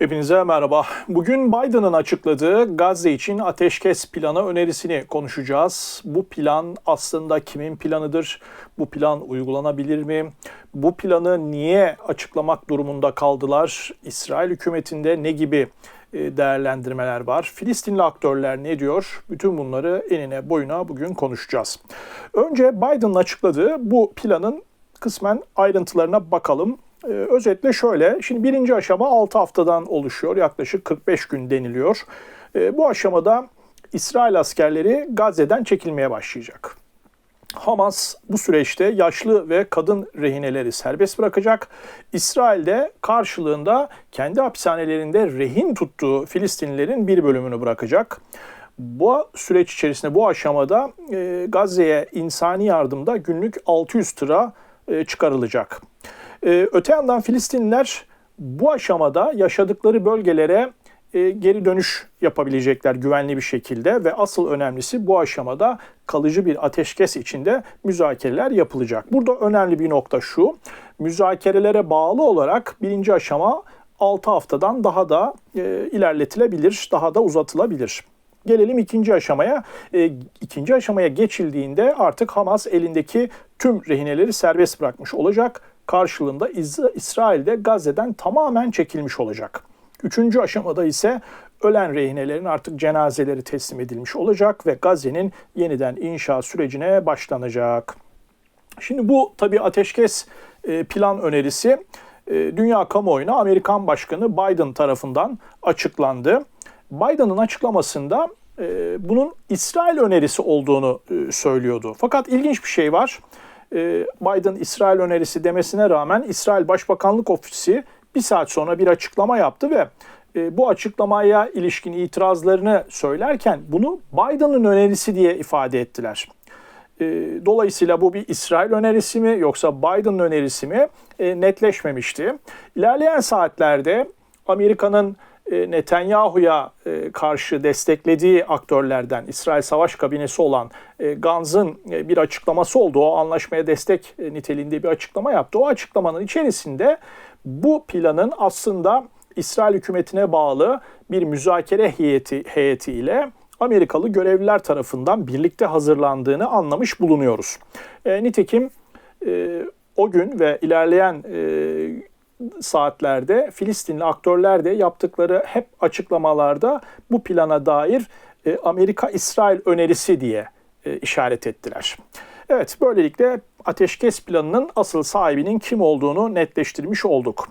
Hepinize merhaba. Bugün Biden'ın açıkladığı Gazze için ateşkes planı önerisini konuşacağız. Bu plan aslında kimin planıdır? Bu plan uygulanabilir mi? Bu planı niye açıklamak durumunda kaldılar? İsrail hükümetinde ne gibi e, değerlendirmeler var? Filistinli aktörler ne diyor? Bütün bunları enine boyuna bugün konuşacağız. Önce Biden'ın açıkladığı bu planın kısmen ayrıntılarına bakalım. Ee, özetle şöyle, şimdi birinci aşama 6 haftadan oluşuyor, yaklaşık 45 gün deniliyor. Ee, bu aşamada İsrail askerleri Gazze'den çekilmeye başlayacak. Hamas bu süreçte yaşlı ve kadın rehineleri serbest bırakacak. İsrail de karşılığında kendi hapishanelerinde rehin tuttuğu Filistinlilerin bir bölümünü bırakacak. Bu süreç içerisinde bu aşamada e, Gazze'ye insani yardımda günlük 600 tıra e, çıkarılacak. Ee, öte yandan Filistinliler bu aşamada yaşadıkları bölgelere e, geri dönüş yapabilecekler güvenli bir şekilde ve asıl önemlisi bu aşamada kalıcı bir ateşkes içinde müzakereler yapılacak. Burada önemli bir nokta şu, müzakerelere bağlı olarak birinci aşama 6 haftadan daha da e, ilerletilebilir, daha da uzatılabilir. Gelelim ikinci aşamaya. E, ikinci aşamaya geçildiğinde artık Hamas elindeki tüm rehineleri serbest bırakmış olacak karşılığında İsrail'de Gazze'den tamamen çekilmiş olacak. Üçüncü aşamada ise ölen rehinelerin artık cenazeleri teslim edilmiş olacak ve Gazze'nin yeniden inşa sürecine başlanacak. Şimdi bu tabi ateşkes e, plan önerisi e, dünya kamuoyuna Amerikan Başkanı Biden tarafından açıklandı. Biden'ın açıklamasında e, bunun İsrail önerisi olduğunu söylüyordu. Fakat ilginç bir şey var. E, Biden İsrail önerisi demesine rağmen İsrail Başbakanlık Ofisi bir saat sonra bir açıklama yaptı ve e, bu açıklamaya ilişkin itirazlarını söylerken bunu Biden'ın önerisi diye ifade ettiler. E, dolayısıyla bu bir İsrail önerisi mi yoksa Biden önerisi mi netleşmemişti. İlerleyen saatlerde Amerika'nın Netanyahu'ya e, karşı desteklediği aktörlerden İsrail Savaş Kabinesi olan e, Ganz'ın bir açıklaması oldu. O anlaşmaya destek niteliğinde bir açıklama yaptı. O açıklamanın içerisinde bu planın aslında İsrail hükümetine bağlı bir müzakere heyeti, heyetiyle Amerikalı görevliler tarafından birlikte hazırlandığını anlamış bulunuyoruz. E, nitekim e, o gün ve ilerleyen e, saatlerde Filistinli aktörler de yaptıkları hep açıklamalarda bu plana dair e, Amerika-İsrail önerisi diye e, işaret ettiler. Evet böylelikle ateşkes planının asıl sahibinin kim olduğunu netleştirmiş olduk.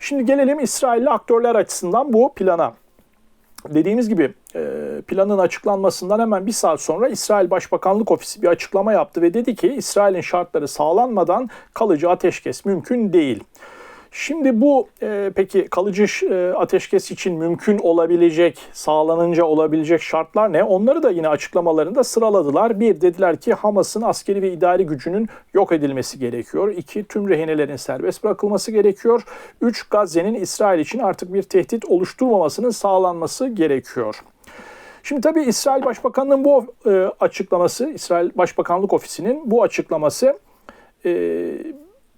Şimdi gelelim İsrailli aktörler açısından bu plana. Dediğimiz gibi e, planın açıklanmasından hemen bir saat sonra İsrail Başbakanlık Ofisi bir açıklama yaptı ve dedi ki İsrail'in şartları sağlanmadan kalıcı ateşkes mümkün değil. Şimdi bu e, peki kalıcı e, ateşkes için mümkün olabilecek, sağlanınca olabilecek şartlar ne? Onları da yine açıklamalarında sıraladılar. Bir dediler ki Hamas'ın askeri ve idari gücünün yok edilmesi gerekiyor. İki tüm rehinelerin serbest bırakılması gerekiyor. Üç Gazze'nin İsrail için artık bir tehdit oluşturmamasının sağlanması gerekiyor. Şimdi tabii İsrail Başbakanı'nın bu e, açıklaması, İsrail Başbakanlık Ofisi'nin bu açıklaması e,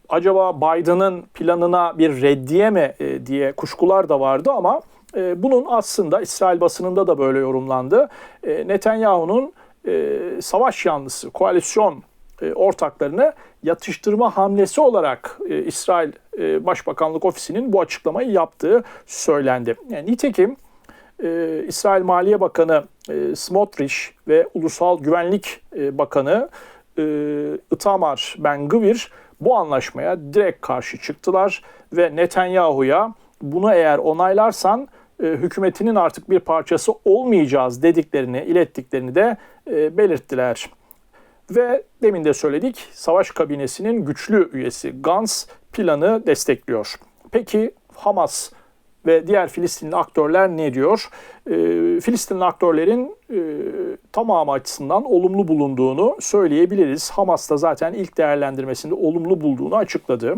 acaba Biden'ın planına bir reddiye mi e, diye kuşkular da vardı ama e, bunun aslında İsrail basınında da böyle yorumlandı. E, Netanyahu'nun savaş yanlısı, koalisyon ortaklarını yatıştırma hamlesi olarak İsrail Başbakanlık Ofisi'nin bu açıklamayı yaptığı söylendi. Yani nitekim İsrail Maliye Bakanı Smotrich ve Ulusal Güvenlik Bakanı Itamar Ben-Gvir bu anlaşmaya direkt karşı çıktılar ve Netanyahu'ya bunu eğer onaylarsan e, hükümetinin artık bir parçası olmayacağız dediklerini, ilettiklerini de e, belirttiler. Ve demin de söyledik, savaş kabinesinin güçlü üyesi Gans planı destekliyor. Peki Hamas ve diğer Filistinli aktörler ne diyor? E, Filistinli aktörlerin e, tamamı açısından olumlu bulunduğunu söyleyebiliriz. Hamas da zaten ilk değerlendirmesinde olumlu bulduğunu açıkladı.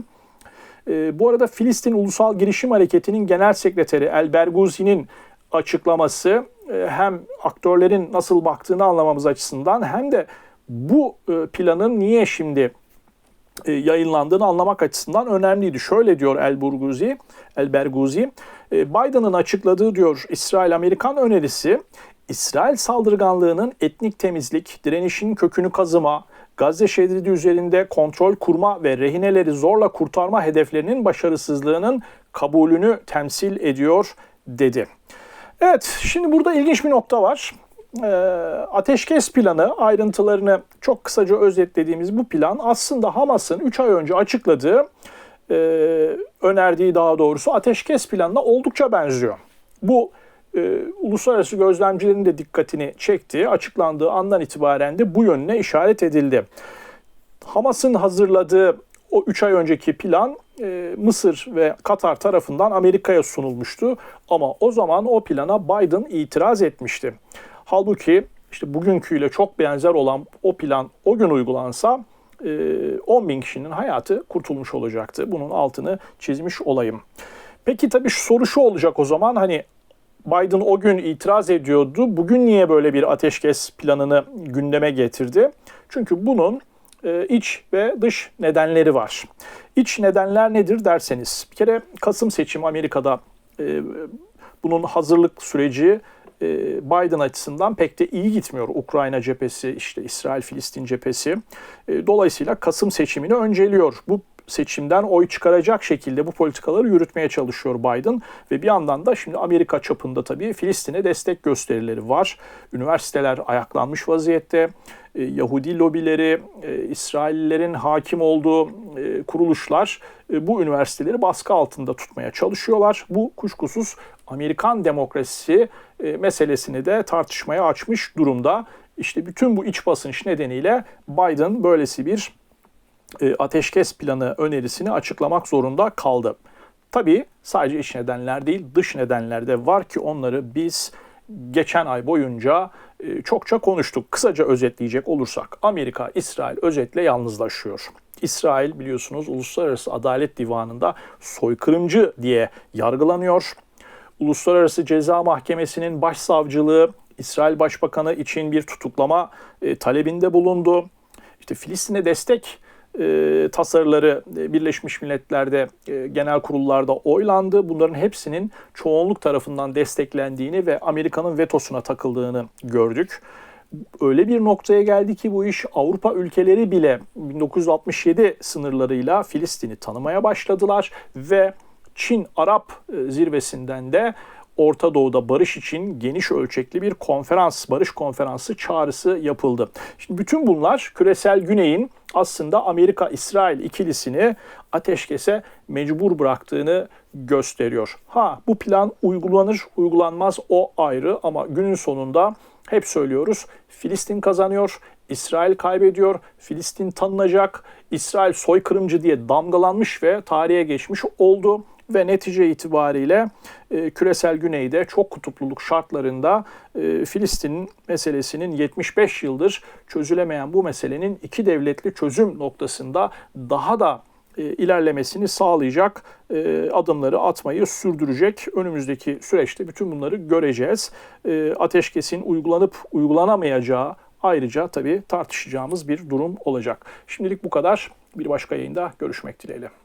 E, bu arada Filistin Ulusal Girişim Hareketi'nin genel sekreteri El Berguzi'nin açıklaması e, hem aktörlerin nasıl baktığını anlamamız açısından hem de bu e, planın niye şimdi e, yayınlandığını anlamak açısından önemliydi. Şöyle diyor El Burguzi, El Berguzi, e, Biden'ın açıkladığı diyor İsrail-Amerikan önerisi İsrail saldırganlığının etnik temizlik, direnişin kökünü kazıma, Gazze şeridi üzerinde kontrol kurma ve rehineleri zorla kurtarma hedeflerinin başarısızlığının kabulünü temsil ediyor dedi. Evet, şimdi burada ilginç bir nokta var. Ee, ateşkes planı ayrıntılarını çok kısaca özetlediğimiz bu plan aslında Hamas'ın 3 ay önce açıkladığı, e, önerdiği daha doğrusu ateşkes planına oldukça benziyor. Bu e, uluslararası gözlemcilerin de dikkatini çekti. Açıklandığı andan itibaren de bu yönüne işaret edildi. Hamas'ın hazırladığı o 3 ay önceki plan e, Mısır ve Katar tarafından Amerika'ya sunulmuştu. Ama o zaman o plana Biden itiraz etmişti. Halbuki işte bugünküyle çok benzer olan o plan o gün uygulansa 10 bin kişinin hayatı kurtulmuş olacaktı. Bunun altını çizmiş olayım. Peki tabii şu soru şu olacak o zaman hani Biden o gün itiraz ediyordu. Bugün niye böyle bir ateşkes planını gündeme getirdi? Çünkü bunun e, iç ve dış nedenleri var. İç nedenler nedir derseniz, bir kere Kasım seçimi Amerika'da e, bunun hazırlık süreci e, Biden açısından pek de iyi gitmiyor. Ukrayna cephesi, işte İsrail-Filistin cephesi. Dolayısıyla Kasım seçimini önceliyor. Bu seçimden oy çıkaracak şekilde bu politikaları yürütmeye çalışıyor Biden ve bir yandan da şimdi Amerika çapında tabii Filistin'e destek gösterileri var. Üniversiteler ayaklanmış vaziyette. E, Yahudi lobileri, e, İsraillerin hakim olduğu e, kuruluşlar bu üniversiteleri baskı altında tutmaya çalışıyorlar. Bu kuşkusuz Amerikan demokrasisi meselesini de tartışmaya açmış durumda. İşte bütün bu iç basınç nedeniyle Biden böylesi bir e, ateşkes planı önerisini açıklamak zorunda kaldı. Tabii sadece iç nedenler değil dış nedenler de var ki onları biz geçen ay boyunca e, çokça konuştuk. Kısaca özetleyecek olursak Amerika, İsrail özetle yalnızlaşıyor. İsrail biliyorsunuz Uluslararası Adalet Divanı'nda soykırımcı diye yargılanıyor. Uluslararası Ceza Mahkemesi'nin başsavcılığı İsrail Başbakanı için bir tutuklama e, talebinde bulundu. İşte Filistin'e destek e, tasarıları e, Birleşmiş Milletler'de e, genel kurullarda oylandı. Bunların hepsinin çoğunluk tarafından desteklendiğini ve Amerika'nın vetosuna takıldığını gördük. Öyle bir noktaya geldi ki bu iş Avrupa ülkeleri bile 1967 sınırlarıyla Filistin'i tanımaya başladılar ve Çin-Arap e, zirvesinden de Orta Doğu'da barış için geniş ölçekli bir konferans, barış konferansı çağrısı yapıldı. Şimdi bütün bunlar küresel güneyin aslında Amerika-İsrail ikilisini ateşkese mecbur bıraktığını gösteriyor. Ha bu plan uygulanır uygulanmaz o ayrı ama günün sonunda hep söylüyoruz Filistin kazanıyor, İsrail kaybediyor, Filistin tanınacak, İsrail soykırımcı diye damgalanmış ve tarihe geçmiş oldu ve netice itibariyle e, küresel güneyde çok kutupluluk şartlarında e, Filistin meselesinin 75 yıldır çözülemeyen bu meselenin iki devletli çözüm noktasında daha da e, ilerlemesini sağlayacak e, adımları atmayı sürdürecek. Önümüzdeki süreçte bütün bunları göreceğiz. E, ateşkesin uygulanıp uygulanamayacağı ayrıca tabii tartışacağımız bir durum olacak. Şimdilik bu kadar. Bir başka yayında görüşmek dileğiyle.